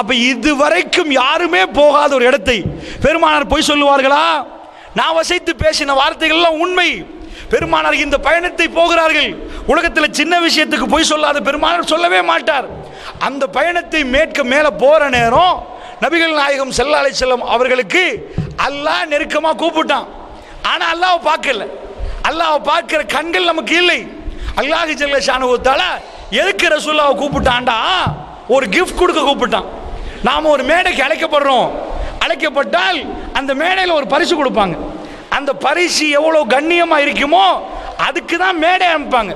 அப்ப இதுவரைக்கும் யாருமே போகாத ஒரு இடத்தை பெருமானார் பொய் சொல்லுவார்களா? நான் வசைத்து பேசின வார்த்தைகள் எல்லாம் உண்மை. பெருமானார் இந்த பயணத்தை போகிறார்கள். உலகத்தில் சின்ன விஷயத்துக்கு பொய் சொல்லாத பெருமானார் சொல்லவே மாட்டார். அந்த பயணத்தை மேற்க மேலே போற நேரம் நபிகள் நாயகம் செல்லாலை செல்லும் செல்லம் அவர்களுக்கு அல்லாஹ் நெருக்கமா கூப்பிட்டான். ஆனா அல்லாவை பார்க்கல. அல்லாவை பார்க்கிற கண்கள் நமக்கு இல்லை. அல்லாஹ் ஜல்ல ஷானுவத்தால எதுக்கு ரசூல்லாவை கூப்பிட்டான்டா? ஒரு கிஃப்ட் கொடுக்க கூப்பிட்டான். நாம ஒரு மேடைக்கு அழைக்கப்படுறோம். அழைக்கப்பட்டால் அந்த மேடையில் ஒரு பரிசு கொடுப்பாங்க. அந்த பரிசு எவ்வளோ கண்ணியமாக இருக்குமோ அதுக்கு தான் மேடை அமைப்பாங்க.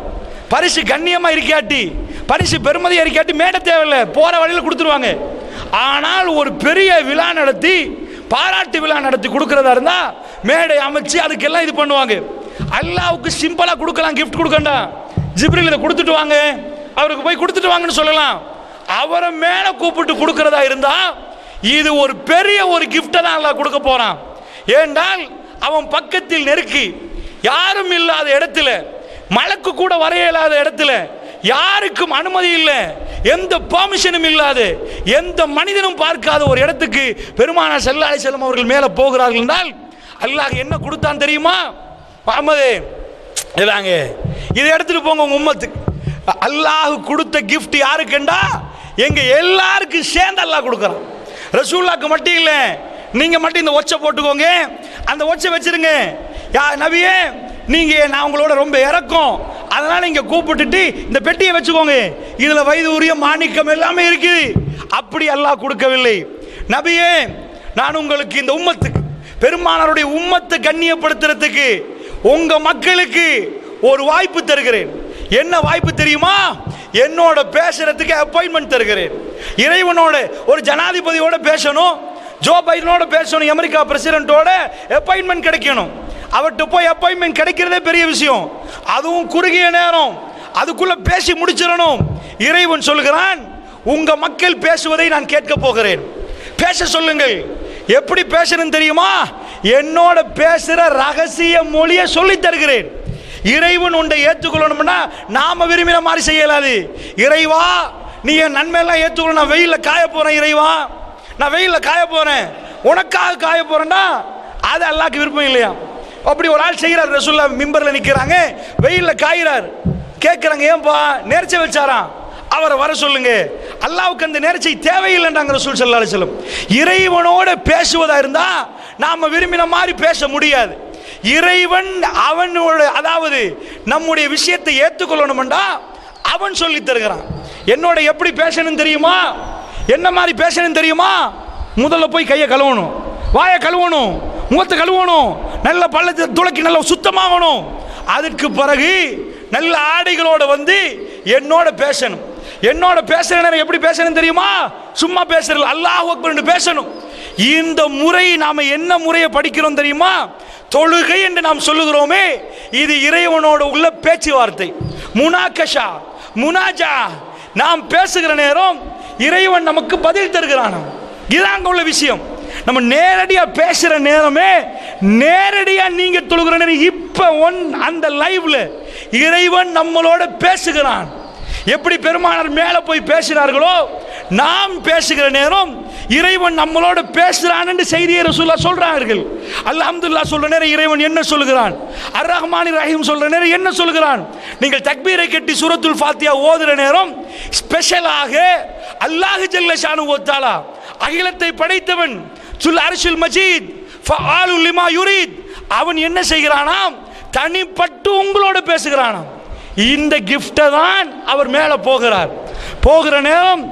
பரிசு கண்ணியமாக இருக்காட்டி பரிசு பெருமதியாக இருக்காட்டி மேடை தேவையில்லை போகிற வழியில் கொடுத்துருவாங்க. ஆனால் ஒரு பெரிய விழா நடத்தி பாராட்டு விழா நடத்தி கொடுக்கறதா இருந்தால் மேடை அமைச்சு அதுக்கெல்லாம் இது பண்ணுவாங்க. அல்லாவுக்கு சிம்பிளாக கொடுக்கலாம் கிஃப்ட் கொடுக்கண்டா. ஜிப்ரில் இதை கொடுத்துட்டு வாங்க. அவருக்கு போய் கொடுத்துட்டு வாங்கன்னு சொல்லலாம். அவரை மேல கூப்பிட்டு கொடுக்கறதா இருந்தா இது ஒரு பெரிய ஒரு கிஃப்டை தான் அல்ல கொடுக்க போறான். ஏண்டால் அவன் பக்கத்தில் நெருக்கி யாரும் இல்லாத இடத்துல மலக்கு கூட வரைய இல்லாத இடத்துல யாருக்கும் அனுமதி இல்லை எந்த பர்மிஷனும் இல்லாத எந்த மனிதனும் பார்க்காத ஒரு இடத்துக்கு பெருமானா ஸல்லல்லாஹு செல்லும் செல்லம் அவர்கள் மேலே போகிறார்கள் என்றால் அல்லாஹ் என்ன கொடுத்தான் தெரியுமா? முகமது இதாங்க இதை எடுத்துட்டு போங்க உங்க உம்மத்துக்கு. அல்லாஹ் கொடுத்த கிஃப்ட் யாருக்குண்டா எங்க எல்லாருக்கும் சேர்ந்து அல்லா கொடுக்குறான். ரசூல்லாக்கு மட்டும் இல்லை நீங்க மட்டும் இந்த ஒச்சை போட்டுக்கோங்க. அந்த ஒச்சை வச்சிருங்க. யா நபியே நீங்க நான் உங்களோட ரொம்ப இறக்கும். அதனால இங்க கூப்பிட்டுட்டு இந்த பெட்டியை வச்சுக்கோங்க. இதுல வயது உரிய மாணிக்கம் எல்லாமே இருக்குது அப்படி அல்லாஹ் கொடுக்கவில்லை. நபியே நான் உங்களுக்கு இந்த உம்மத்துக்கு பெருமானாருடைய உம்மத்தை கண்ணியப்படுத்துறதுக்கு உங்க மக்களுக்கு ஒரு வாய்ப்பு தருகிறேன். என்ன வாய்ப்பு தெரியுமா? என்னோட பேசுறதுக்கு அப்பாயின்மெண்ட் தருகிறேன். இறைவனோட ஒரு ஜனாதிபதியோட பேசணும் ஜோ பைடனோட பேசணும் அமெரிக்கா பிரசிடென்ட்டோட அப்பாயின்மெண்ட் கிடைக்கணும். அவர்கிட்ட போய் அப்பாயின்மெண்ட் கிடைக்கிறதே பெரிய விஷயம். அதுவும் குறுகிய நேரம். அதுக்குள்ள பேசி முடிச்சிடணும். இறைவன் சொல்கிறான் உங்க மக்கள் பேசுவதை நான் கேட்க போகிறேன். பேச சொல்லுங்கள். எப்படி பேசணும் தெரியுமா? என்னோட பேசுற ரகசிய மொழியை சொல்லி தருகிறேன். இறைவன் உண்டை ஏற்றுக்கொள்ளணும்னா நாம விரும்பின மாதிரி செய்யலாது. இறைவா நீ என் நன்மையெல்லாம் ஏற்றுக்கொள்ள நான் வெயிலில் காய போறேன் இறைவா. நான் வெயிலில் காய போறேன். உனக்காக காய போறேன்டா அது அல்லாஹ்க்கு விருப்பம் இல்லையா? அப்படி ஒரு ஆள் செய்கிறார் ரசுல்லா மிம்பரில் நிற்கிறாங்க வெயிலில் காயிறார். கேட்குறாங்க ஏன்பா நேர்ச்சி வச்சாராம்? அவரை வர சொல்லுங்க. அல்லாவுக்கு அந்த நேர்ச்சி தேவையில்லைன்றாங்க ரசூல் சல்லா அலைஹி இறைவனோட பேசுவதா இருந்தா நாம விரும்பின மாதிரி பேச முடியாது. இறைவன் அவனோட அதாவது நம்முடைய விஷயத்தை ஏற்றுக்கொள்ளணும்டா அவன் சொல்லி தருகிறான். என்னோட எப்படி பேசணும் தெரியுமா? என்ன மாதிரி பேசணும் தெரியுமா? முதல்ல போய் கையை கழுவணும். வாயை கழுவணும். முகத்தை கழுவணும். நல்ல பள்ளத்தை துளக்கி நல்ல சுத்தமாகணும். அதற்கு பிறகு நல்ல ஆடைகளோட வந்து என்னோட பேசணும். என்னோட பேசுகிற நேரம் எப்படி பேசணும் தெரியுமா? சும்மா பேசுறது. அல்லாஹ் பேசணும். இந்த முறை நாம் என்ன முறையை படிக்கிறோம் தெரியுமா? தொழுகை என்று நாம் சொல்லுகிறோமே இது இறைவனோட உள்ள பேச்சுவார்த்தை. முனாகஷா முனாஜா நாம் பேசுகிற நேரம் இறைவன் நமக்கு பதில் தருகிறான் இதுதான் உள்ள விஷயம். நம்ம நேரடியா பேசுற நேரமே நேரடியா நீங்க தொழுகிற நேரம் இப்ப ஒன் அந்த லைவ்ல இறைவன் நம்மளோட பேசுகிறான். எப்படி பெருமானார் மேலே போய் பேசினார்களோ நாம் பேசுகிற நேரம் இறைவன் நம்மளோட பேசுகிறான் செய்தியை ரசூல்லா சொல்றார்கள். அல்ஹம்துல்லா சொல்ற நேரம் இறைவன் என்ன சொல்கிறான் அர் ரஹ்மான் ரஹீம் சொல்ற நேரம் என்ன சொல்கிறான் நீங்கள் தக்பீரை கட்டி சூரத்துல் ஃபாத்தியா ஓதுற நேரம் ஸ்பெஷலாக அல்லாஹ் ஜல்ல ஷானு ஓத்தாலா அகிலத்தை படைத்தவன் சுல் அரிசுல் மஜீத் லிமா யுரீத் அவன் என்ன செய்கிறானாம் தனிப்பட்டு உங்களோட பேசுகிறானாம் இந்த கிஃப்டை தான் அவர் மேலே போகிறார். போகிற நேரம்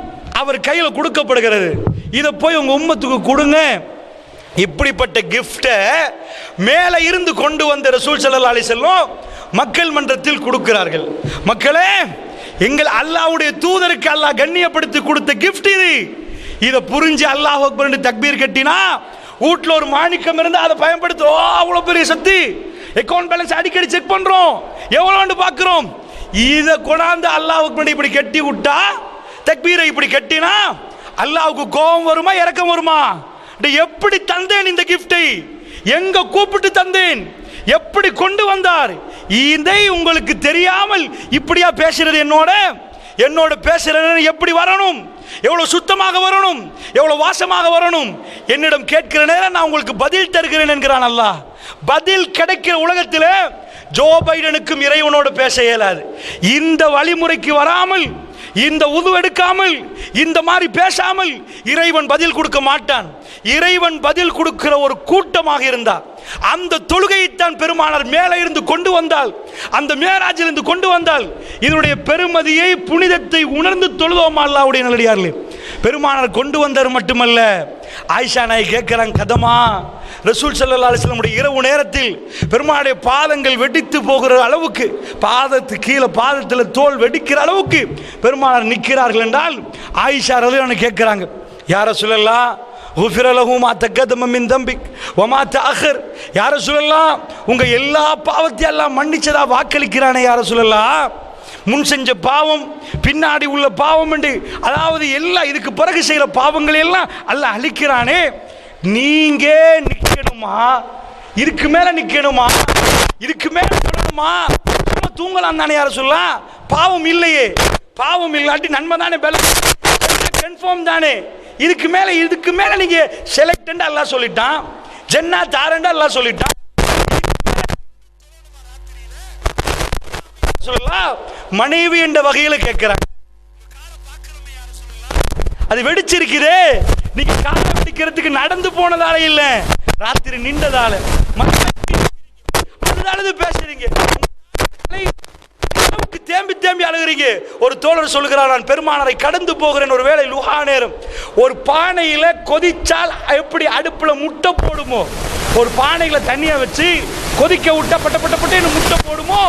அவர் கையில் கொடுக்கப்படுகிறது. இதை போய் உங்கள் உம்மத்துக்கு கொடுங்க. இப்படிப்பட்ட கிஃப்டை மேலே இருந்து கொண்டு வந்த ரசூல் ஸல்லல்லாஹு அலைஹி மக்கள் மன்றத்தில் கொடுக்கிறார்கள். மக்களே எங்கள் அல்லாஹ்வுடைய தூதருக்கு அல்லாஹ் கண்ணியப்படுத்தி கொடுத்த கிஃப்ட் இது. இதை புரிஞ்சு அல்லாஹ் அக்பர் தக்பீர் கட்டினா வீட்டில் ஒரு மாணிக்கம் இருந்தால் அதை பயன்படுத்து அவ்வளோ பெரிய சக்தி. அக்கௌண்ட் பேலன்ஸ் அடிக்கடி செக் பண்ணுறோம் எவ்வளோன்னு பார்க்குறோம். இதை கொண்டாந்து அல்லாஹ் அக்பர் இப்படி கட்டி விட்டா தக்பீரை இப்படி கட்டினா அல்லாவுக்கு கோபம் வருமா இறக்கம் வருமா? எப்படி தந்தேன் இந்த கிஃப்டை எங்க கூப்பிட்டு தந்தேன்? எப்படி கொண்டு வந்தார்? இதை உங்களுக்கு தெரியாமல் இப்படியா பேசுறது என்னோட? என்னோட பேசுறது எப்படி வரணும்? எவ்வளவு சுத்தமாக வரணும்? எவ்வளவு வாசமாக வரணும்? என்னிடம் கேட்கிற நேரம் நான் உங்களுக்கு பதில் தருகிறேன் என்கிறான் அல்லாஹ். பதில் கிடைக்கிற உலகத்தில் ஜோ பைடனுக்கும் இறைவனோடு பேச இயலாது. இந்த வழிமுறைக்கு வராமல் இந்த உது எடுக்காமல் இந்த மாதிரி பேசாமல் இறைவன் பதில் கொடுக்க மாட்டான். இறைவன் பதில் கொடுக்கிற ஒரு கூட்டமாக இருந்தார். அந்த தொழுகையைத்தான் பெருமானார் மேலே இருந்து கொண்டு வந்தால் அந்த மேராஜிலிருந்து கொண்டு வந்தால் இதனுடைய பெருமதியை புனிதத்தை உணர்ந்து தொழுதோமா அல்லாவுடைய நல்லடியார்களே? பெருமானார் கொண்டு வந்தார் மட்டுமல்ல. ஆயிஷா நாய் கேட்கிறாங்க கதமா ரசூல் சல்லா அலிஸ்லமுடைய இரவு நேரத்தில் பெருமானுடைய பாதங்கள் வெடித்து போகிற அளவுக்கு பாதத்து கீழே பாதத்தில் தோல் வெடிக்கிற அளவுக்கு பெருமானார் நிற்கிறார்கள் என்றால் ஆயிஷா ரலியான கேட்குறாங்க யார சொல்லலாம் உஃபிரலகுமா தக்கதம தம்பிக் ஒமா தாகர் யார சொல்லலாம் உங்க எல்லா பாவத்தையும் எல்லாம் மன்னிச்சதா வாக்களிக்கிறானே யார சொல்லலாம் முன் செஞ்ச பாவம் பின்னாடி உள்ள பாவம் என்று அதாவது எல்லாம் இதுக்கு பிறகு செய்கிற பாவங்களை எல்லாம் அல்ல அழிக்கிறானே. நீங்க நிக்கணுமா இதுக்கு மேல நிக்கணுமா இதுக்கு மேல சொல்லணுமா? நம்ம தூங்கலாம் தானே யார சொல்லலாம் பாவம் இல்லையே. பாவம் இல்லாட்டி நன்மை தானே கன்ஃபார்ம் தானே இதுக்கு மேல இதுக்கு மேல நீங்க செலக்ட் எல்லாம் சொல்லிட்டான். ஜென்னா தாரண்டா எல்லாம் சொல்லிட்டான். சொல்லலாம் மனைவி என்ற வகையில் கேட்கிறாங்க. அது வெடிச்சிருக்குதே. நீங்க காலை வெடிக்கிறதுக்கு நடந்து போனதால இல்ல ராத்திரி நின்றதால. அதனால பேசுறீங்க. தேம்பி தேம்பி அழுகிறீங்க. ஒரு தோழர் சொல்லுகிறார் நான் பெருமானரை கடந்து போகிறேன் ஒரு வேளை லுஹா நேரம். ஒரு பானையில கொதிச்சால் எப்படி அடுப்புல முட்டை போடுமோ? ஒரு பானையில தண்ணியை வச்சு கொதிக்க விட்டா பட்ட பட்ட பட்டேன்னு முட்டை போடுமோ?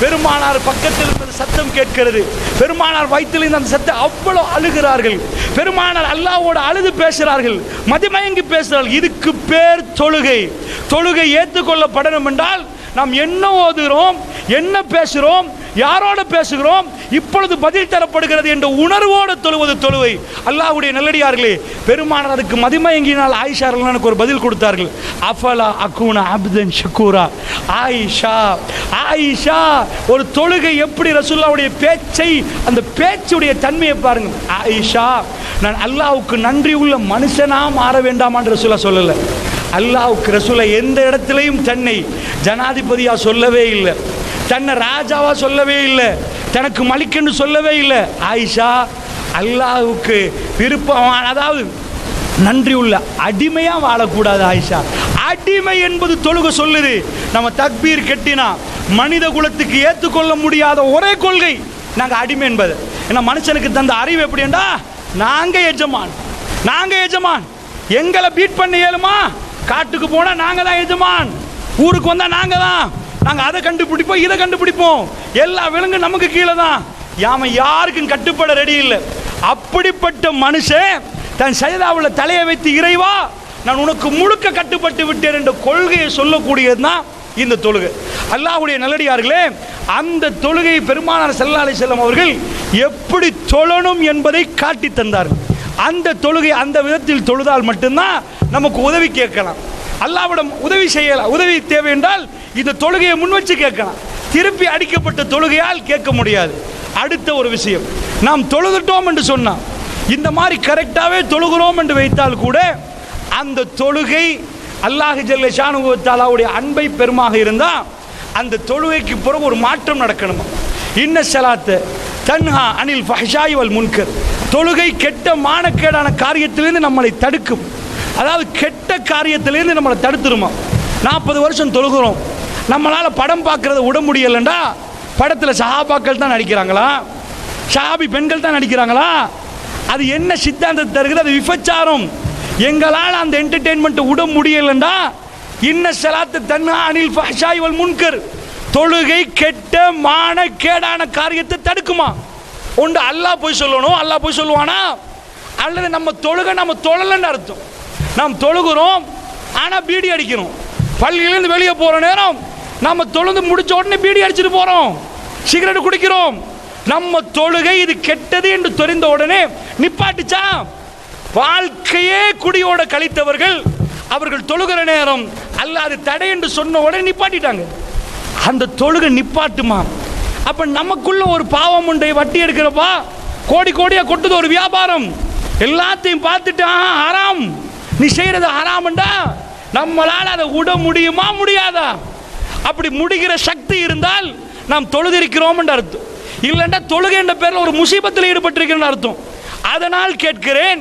பெருமானார் பக்கத்தில் இருந்து சத்தம் கேட்கிறது. பெருமானார் வயிற்றில் அந்த சத்தம் அவ்வளோ அழுகிறார்கள். பெருமானார் அல்லாவோட அழுது பேசுகிறார்கள். மதிமயங்கி பேசுகிறார்கள். இதுக்கு பேர் தொழுகை. தொழுகை ஏற்றுக்கொள்ளப்படணும் என்றால் நாம் என்ன ஓதுகிறோம்? என்ன பேசுகிறோம்? யாரோட பேசுகிறோம்? இப்பொழுது பதில் தரப்படுகிறது என்ற உணர்வோடு தொழுவது தொழுவை அல்லாஹுடைய நல்லடியார்களே பெருமானார் அதுக்கு மதிமயங்கினால் ஆயிஷா எனக்கு ஒரு பதில் கொடுத்தார்கள். அஃபலா அக்கூனா அப்தன் ஷக்கூரா ஆயிஷா ஆயிஷா ஒரு தொழுகை எப்படி ரசுல்லாவுடைய பேச்சை அந்த பேச்சுடைய தன்மையை பாருங்க. ஆயிஷா நான் அல்லாவுக்கு நன்றி உள்ள மனுஷனாக மாற வேண்டாமான்னு ரசுல்லா சொல்லலை. அல்லாவுக்கு ரசூலை எந்த இடத்துலையும் தன்னை ஜனாதிபதியாக சொல்லவே இல்லை. தன்னை ராஜாவா சொல்லவே இல்லை. தனக்கு மலிக்கன்னு சொல்லவே இல்லை. ஆயிஷா அல்லாவுக்கு விருப்பமான அதாவது நன்றி உள்ள அடிமையா வாழக்கூடாது ஆயிஷா. அடிமை என்பது தொழுக சொல்லுது. நம்ம தக்பீர் கெட்டினா மனித குலத்துக்கு ஏற்றுக்கொள்ள முடியாத ஒரே கொள்கை நாங்கள் அடிமை என்பது. ஏன்னா மனுஷனுக்கு தந்த அறிவு எப்படின்னா நாங்க எஜமான். நாங்க எஜமான். எங்களை பீட் பண்ண இயலுமா காட்டுக்கு போனா நாங்க தான் எஜமான். ஊருக்கு வந்தா நாங்க தான். நாங்கள் அதை கண்டுபிடிப்போம் இதை கண்டுபிடிப்போம். எல்லா விலங்கும் நமக்கு கீழே தான். யாம யாருக்கும் கட்டுப்பட ரெடி இல்லை. அப்படிப்பட்ட மனுஷன் தன் சைதாவில் தலையை வைத்து இறைவா நான் உனக்கு முழுக்க கட்டுப்பட்டு விட்டேன் என்ற கொள்கையை சொல்லக்கூடியது தான் இந்த தொழுகை. அல்லாஹ்வுடைய நல்லடியார்களே அந்த தொழுகை பெருமானார் ஸல்லல்லாஹு அலைஹி செல்லம் அவர்கள் எப்படி தொழணும் என்பதை காட்டி தந்தார்கள். அந்த தொழுகை அந்த விதத்தில் தொழுதால் மட்டும்தான் நமக்கு உதவி கேட்கலாம். அல்லாவிடம் உதவி செய்யலாம் உதவி தேவை என்றால் இந்த தொழுகையை முன் வச்சு கேட்கலாம். திருப்பி அடிக்கப்பட்ட தொழுகையால் கேட்க முடியாது. அடுத்த ஒரு விஷயம் நாம் தொழுதுட்டோம் என்று சொன்னான் இந்த மாதிரி கரெக்டாகவே தொழுகிறோம் என்று வைத்தால் கூட அந்த தொழுகை அல்லாஹ் ஜல்ல ஷானுவத்தாலாவுடைய அன்பை பெருமாக இருந்தால் அந்த தொழுகைக்கு பிறகு ஒரு மாற்றம் நடக்கணுமா? இன்ன சலாத்து தன்ஹா அனில் ஃபஹ்ஷாய் வல் முன்கர். தொழுகை கெட்ட மானக்கேடான காரியத்திலிருந்து நம்மளை தடுக்கும். அதாவது கெட்ட காரியத்திலேருந்து நம்மளை தடுத்துருமா? நாற்பது வருஷம் தொழுகிறோம். நம்மளால் படம் பார்க்குறத விட முடியலண்டா? படத்தில் சஹாபாக்கள் தான் நடிக்கிறாங்களா? ஷாபி பெண்கள் தான் நடிக்கிறாங்களா? அது என்ன சித்தாந்தத்தை தருகிறது? அது விபச்சாரம். எங்களால் அந்த என்டர்டெயின்மெண்ட்டை விட முடியலண்டா? இன்ன செலாத்து தன்னா அனில் ஃபஹஷாய்வல் முன்கர். தொழுகை கெட்ட மான கேடான காரியத்தை தடுக்குமா? ஒன்று அல்லாஹ் போய் சொல்லணும். அல்லாஹ் போய் சொல்லுவானா? அல்லது நம்ம தொழுகை நம்ம தொழலன்னு அர்த்தம். நாம் தொழுகிறோம் ஆனால் பீடி அடிக்கிறோம் பள்ளியிலேருந்து வெளியே போகிற நேரம் நம்ம தொழுந்து முடிச்ச உடனே பீடி அடிச்சிட்டு போகிறோம் சிகரெட் குடிக்கிறோம். நம்ம தொழுகை இது கெட்டது என்று தெரிந்த உடனே நிப்பாட்டுச்சா? வாழ்க்கையே குடியோட கழித்தவர்கள் அவர்கள் தொழுகிற நேரம் அல்லாது தடை என்று சொன்ன உடனே நிப்பாட்டிட்டாங்க. அந்த தொழுகை நிப்பாட்டுமா? அப்ப நமக்குள்ள ஒரு பாவம் உண்டை வட்டி எடுக்கிறப்பா? கோடி கோடியா கொட்டுது ஒரு வியாபாரம். எல்லாத்தையும் பார்த்துட்டு ஆஹா, நீ செய்யறது ஹராம்டா நம்மளால் அதை விட முடியுமா முடியாதா? அப்படி முடிகிற சக்தி இருந்தால் நாம் தொழுதிருக்கிறோம் என்று அர்த்தம். இல்லைன்னா தொழுகை என்ற பேரில் ஒரு முசீபத்தில் ஈடுபட்டிருக்கிறேன்னு அர்த்தம். அதனால் கேட்கிறேன்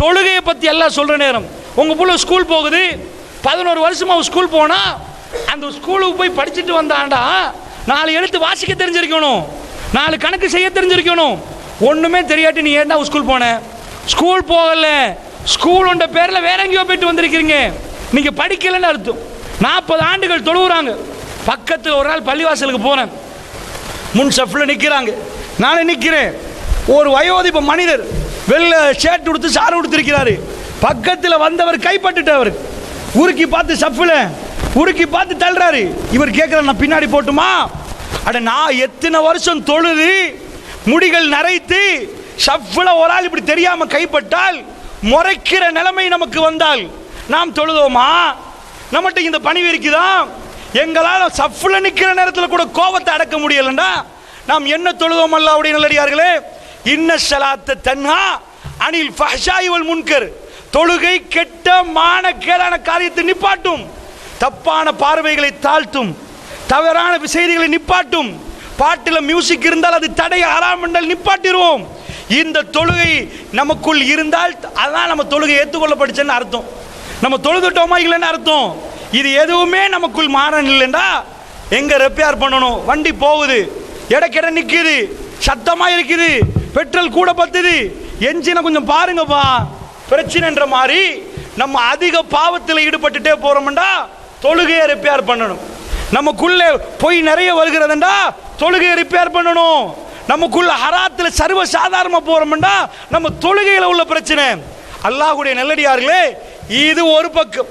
தொழுகையை பற்றி எல்லாம் சொல்கிற நேரம். உங்கள் பிள்ளை ஸ்கூல் போகுது பதினோரு வருஷமாக அவன் ஸ்கூல் போனால் அந்த ஸ்கூலுக்கு போய் படிச்சுட்டு வந்தாண்டா நாலு எழுத்து வாசிக்க தெரிஞ்சிருக்கணும். நாலு கணக்கு செய்ய தெரிஞ்சிருக்கணும். ஒன்றுமே தெரியாட்டி நீ ஏன்டா ஸ்கூல் போன? ஸ்கூல் போகலை. ஸ்கூலுன்ற பேரில் வேற எங்கேயோ போயிட்டு வந்திருக்கிறீங்க. நீங்கள் படிக்கலைன்னு அர்த்தம். நாற்பது ஆண்டுகள் தொழுவுறாங்க. பக்கத்தில் ஒரு நாள் பள்ளிவாசலுக்கு போனேன் முன் செஃப்ல நிற்கிறாங்க நானே நிற்கிறேன் ஒரு வயோதிப மனிதர் வெளில ஷர்ட் உடுத்து சாறு கொடுத்துருக்கிறாரு பக்கத்தில் வந்தவர் கைப்பட்டுட்டவர் உருக்கி பார்த்து சஃப்பில் உருக்கி பார்த்து தள்ளுறாரு. இவர் கேட்குற நான் பின்னாடி போட்டுமா? அட நான் எத்தனை வருஷம் தொழுது முடிகள் நரைத்து ஷஃப்பில் ஒரு ஆள் இப்படி தெரியாமல் கைப்பட்டால் முறைக்கிற நிலைமை நமக்கு வந்தால் நாம் தொழுதோமா? நம்மகிட்ட இந்த பணிவு இருக்குதா? எங்களால் சஃப்ல நிற்கிற நேரத்தில் கூட கோபத்தை அடக்க முடியலண்டா? நாம் என்ன தொழுதோம் அல்லாவுடைய நல்லடியார்களே? இன்ன சலாத்த தன்ஹா அனில் ஃபஷாய்வல் முன்கர். தொழுகை கெட்ட மானக்கேடான காரியத்தை நிப்பாட்டும். தப்பான பார்வைகளை தாழ்த்தும். தவறான செய்திகளை நிப்பாட்டும். பாட்டில் மியூசிக் இருந்தால் அது தடை ஆறாம் என்றால் நிப்பாட்டிடுவோம் இந்த தொழுகை நமக்குள் இருந்தால் அதான் நம்ம தொழுகை ஏற்றுக்கொள்ளப்படுச்சுன்னு அர்த்தம். நம்ம தொழுதுட்டோமா இல்லைன்னு அர்த்தம். இது எதுவுமே நமக்குள் மாறன் இல்லைண்டா எங்கே ரெப்பேர் பண்ணணும்? வண்டி போகுது. இடக்கிட நிற்குது சத்தமாக இருக்குது. பெட்ரோல் கூட பத்துது. என்ஜினை கொஞ்சம் பாருங்கப்பா. பிரச்சனைன்ற மாதிரி நம்ம அதிக பாவத்தில் ஈடுபட்டுட்டே போகிறோம்டா தொழுகையை ரிப்பேர் பண்ணணும். நமக்குள்ளே பொய் நிறைய வருகிறதுண்டா. தொழுகையை ரிப்பேர் பண்ணணும். நமக்குள்ள ஹராத்தில் சர்வ சாதாரணமாக போறோம்டா நம்ம தொழுகையில் உள்ள பிரச்சனை. அல்லாஹுடைய நல்லடியார்களே இது ஒரு பக்கம்.